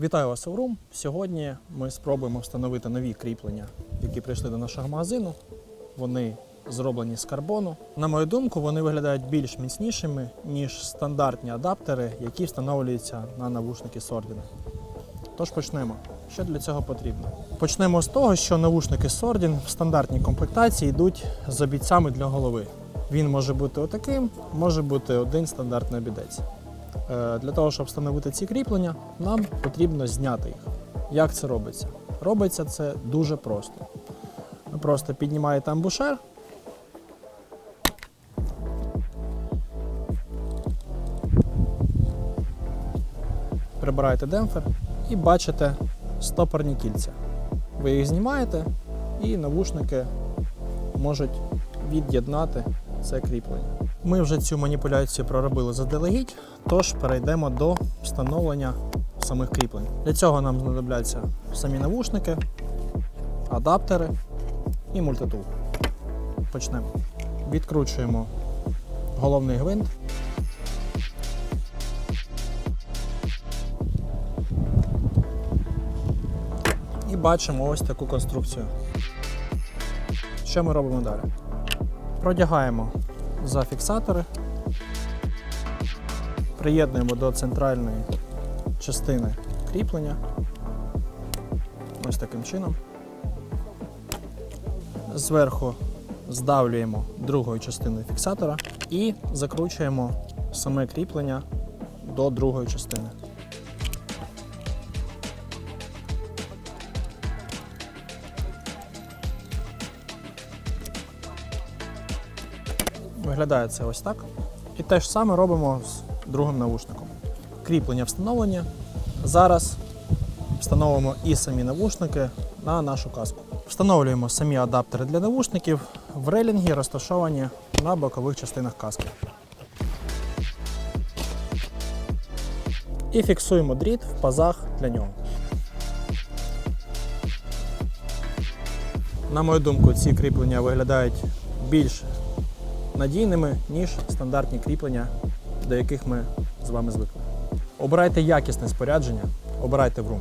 Вітаю вас, Оврум. Сьогодні ми спробуємо встановити нові кріплення, які прийшли до нашого магазину. Вони зроблені з карбону. На мою думку, вони виглядають більш міцнішими, ніж стандартні адаптери, які встановлюються на навушники Sordin. Тож почнемо. Що для цього потрібно? Почнемо з того, що навушники Sordin в стандартній комплектації йдуть з обійцями для голови. Він може бути отаким, може бути один стандартний обідець. Е, Для того, щоб встановити ці кріплення, нам потрібно зняти їх. Як це робиться? Робиться це дуже просто. Ви просто піднімаєте амбушер. Прибираєте демпфер і бачите стопорні кільця. Ви їх знімаєте, і навушники можуть від'єднати це кріплення. Ми вже цю маніпуляцію проробили заздалегідь, тож перейдемо до встановлення самих кріплень. Для цього нам знадобляться самі навушники, адаптери і мультитул. Почнемо. Відкручуємо головний гвинт. І бачимо ось таку конструкцію. Що ми робимо далі? Продягаємо за фіксатори, приєднуємо до центральної частини кріплення. Ось таким чином. Зверху здавлюємо другою частиною фіксатора і закручуємо саме кріплення до другої частини. Виглядає це ось так. І те ж саме робимо з другим навушником. Кріплення встановлення. Зараз встановимо і самі навушники на нашу каску. Встановлюємо самі адаптери для навушників в релінгі, розташовані на бокових частинах каски. І фіксуємо дріт в пазах для нього. На мою думку, ці кріплення виглядають більш надійними, ніж стандартні кріплення, до яких ми з вами звикли. Обирайте якісне спорядження, обирайте врум.